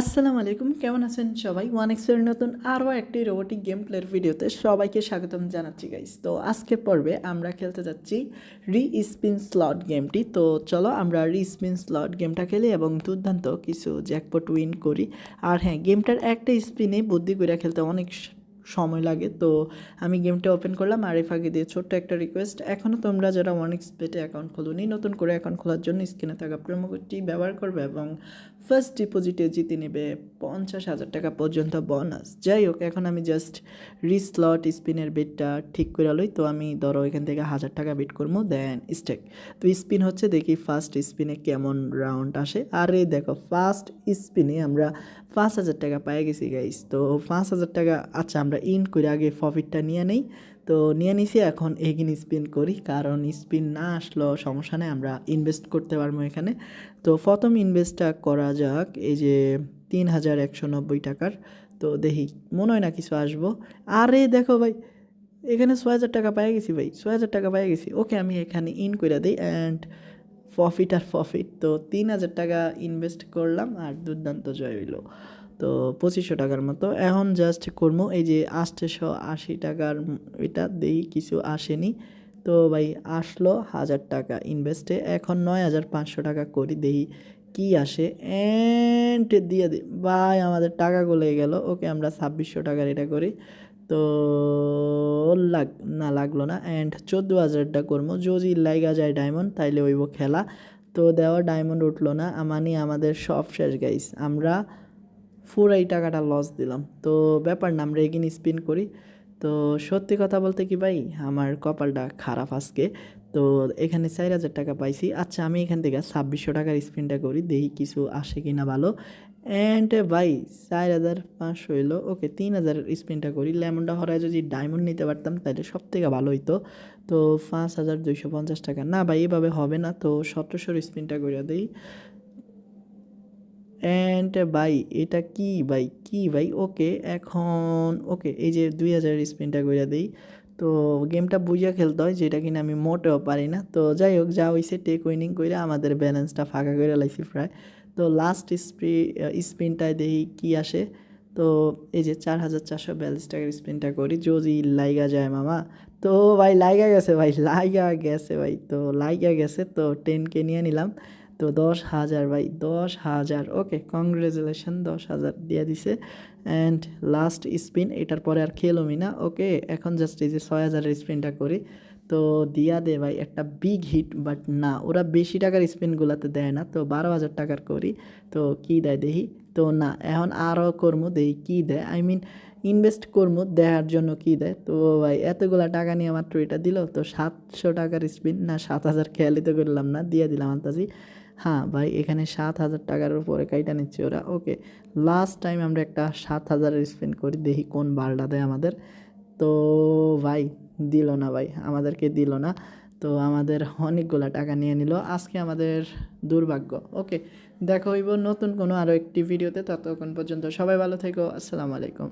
আসসালামু আলাইকুম, কেমন আছেন সবাই? ওয়ান এক্সের নতুন আরও একটি রোবোটিক গেম প্লের ভিডিওতে সবাইকে স্বাগতম জানাচ্ছি গাইস তো আজকের পর্বে আমরা খেলতে যাচ্ছি রি স্পিন স্লট গেমটি তো চলো আমরা রি স্পিন স্লট গেমটা খেলি এবং দুর্দান্ত কিছু জ্যাকপট উইন করি। আর হ্যাঁ গেমটার একটা স্পিনে বুদ্ধি করে খেলতে অনেক সময় লাগে। তো আমি গেমটা ওপেন করলাম আর এই ফাঁকে দিয়ে ছোট্ট একটা রিকোয়েস্ট এখনও তোমরা যারা ওয়ানিক্স পেটে অ্যাকাউন্ট খোলোনি, নতুন করে অ্যাকাউন্ট খোলার জন্য স্ক্রিনে থাকা প্রোমো কোডটি ব্যবহার করবে এবং ফার্স্ট ডিপোজিটে জিতে নেবে পঞ্চাশ হাজার টাকা পর্যন্ত বোনাস যাই হোক, এখন আমি জাস্ট রিস্লট স্পিনের বেটটা ঠিক করে লই, তো আমি ধরো এখান থেকে হাজার টাকা বেট করব দেন স্টেক তো স্পিন হচ্ছে দেখি ফার্স্ট স্পিনে কেমন রাউন্ড আসে। আরে দেখো ফার্স্ট স্পিনে আমরা পাঁচ হাজার টাকা পেয়ে গেছি গাইস তো পাঁচ হাজার টাকা আচ্ছা আমরা ইন করে আগে প্রফিটটা নিয়ে নেই। তো নিয়ে নিছি, এখন এগিন স্পিন করি, কারণ স্পিন না আসলেও সমস্যা নেই, আমরা ইনভেস্ট করতে পারব এখানে। তো প্রথম ইনভেস্টটা করা যাক, এই যে তিন হাজার একশো নব্বই টাকার। তো দেখি, মনে হয় না কিছু আসব। আরে, দেখো ভাই, এখানে ছয় হাজার টাকা পেয়ে গেছি ভাই, ছয় হাজার টাকা পেয়ে গেছি। ওকে, আমি এখানে ইন করে দিই অ্যান্ড প্রফিট আর প্রফিট তো তিন হাজার টাকা ইনভেস্ট করলাম আর দুর্দান্ত জয় হইল। তো পঁচিশশো টাকার মতো। এখন জাস্ট করব এই যে আষ্টেশো আশি টাকার এটা দেই, কিছু আসেনি। তো ভাই, আসলো হাজার টাকা ইনভেস্টে এখন নয় হাজার পাঁচশো টাকা করি দেই। কি আসে? অ্যান্ড দিয়ে দিই ভাই, আমাদের টাকা গলে গেল। ওকে আমরা ছাব্বিশশো টাকার এটা করি। তো লাগ, না, লাগল না। অ্যান্ড চোদ্দ হাজারটা করব। যদি লাইগা যায় ডায়মন্ড তাইলে ওইব খেলা। তো দেওয়া ডায়মন্ড উঠল না। মানে আমাদের সব শেষ গাইস আমরা পুরাই টাকাটা লস দিলাম। তো ব্যাপার না, আমরা এগিন স্পিন করি। তো সত্যি কথা বলতে কি ভাই, আমার কপালটা খারাপ আজকে। তো এখানে চার হাজার টাকা পাইছি। আচ্ছা আমি এখান থেকে ছাব্বিশশো টাকার স্পিনটা করি, দেখি কিছু আসে কি না ভালো। অ্যান্ড ভাই, চার হাজার পাঁচশো এলো ওকে তিন হাজার স্পিনটা করি। লেমনটা হরায় যদি ডায়মন্ড নিতে পারতাম, তাহলে সব থেকে ভালো হইতো। তো পাঁচ হাজার দুইশো পঞ্চাশ টাকা। না ভাই, এভাবে হবে না। তো সতেরোশোর স্পিনটা করে দিই। অ্যান্ড ভাই, এটা কি? ভাই কি? ভাই ওকে এখন ওকে এই যে দুই হাজার স্পিনটা করে দিই। তো গেমটা বুঝিয়া খেলতে হয়, যেটা কিনা আমি মোটেও পারি না। তো যাই হোক, যা হয়েছে টেক উইনিং করে আমাদের ব্যালেন্সটা ফাঁকা করে লাইছি প্রায়। তো লাস্ট স্প্রি স্পিনটায় দেখি কি আসে। তো এই যে চার হাজার চারশো বিয়াল্লিশ টাকার স্পিনটা করি। যদি লাইগা যায় মামা। তো ভাই, লাইগা গেছে, ভাই, লাইগা গেছে, ভাই। তো লাইগা গেছে, তো টেনকে নিয়ে নিলাম। তো দশ হাজার ভাই, দশ হাজার ওকে কংগ্রেচুলেশন দশ হাজার দিয়ে দিছে। অ্যান্ড লাস্ট স্পিন এটার পরে আর খেলোমি না ওকে এখন জাস্ট এই যে ছয় হাজারের স্পিনটা করি। তো দিয়া দে ভাই, একটা বিগ হিট বাট না, ওরা বেশি টাকার স্পিনগুলোতে দেয় না, তো বারো হাজার টাকার করি। তো কী দেয় দেখি? তো না, এখন আরও করব দেখি কী দেয়। আই মিন ইনভেস্ট করব দেওয়ার জন্য কী দেয়? তো ভাই, এতগুলা টাকা নিয়ে মাত্র এটা দিল, তো সাতশো টাকার স্পিন না, সাত হাজার খেয়ালি তো করলাম না, দিয়ে দিলাম আন্তাজি। হ্যাঁ ভাই, এখানে সাত হাজার টাকার উপরে কাইটা নিচ্ছে ওরা। ওকে লাস্ট টাইম আমরা একটা সাত হাজারের স্পেন করি, দেখি কোন বালটা দেয় আমাদের। তো ভাই, দিল না ভাই, আমাদেরকে দিল না। তো আমাদের অনেকগুলা টাকা নিয়ে নিল। আজকে আমাদের দুর্ভাগ্য। ওকে, দেখা হইব নতুন কোনো আরও একটি ভিডিওতে ততক্ষণ পর্যন্ত সবাই ভালো থেকো। আসসালামু আলাইকুম।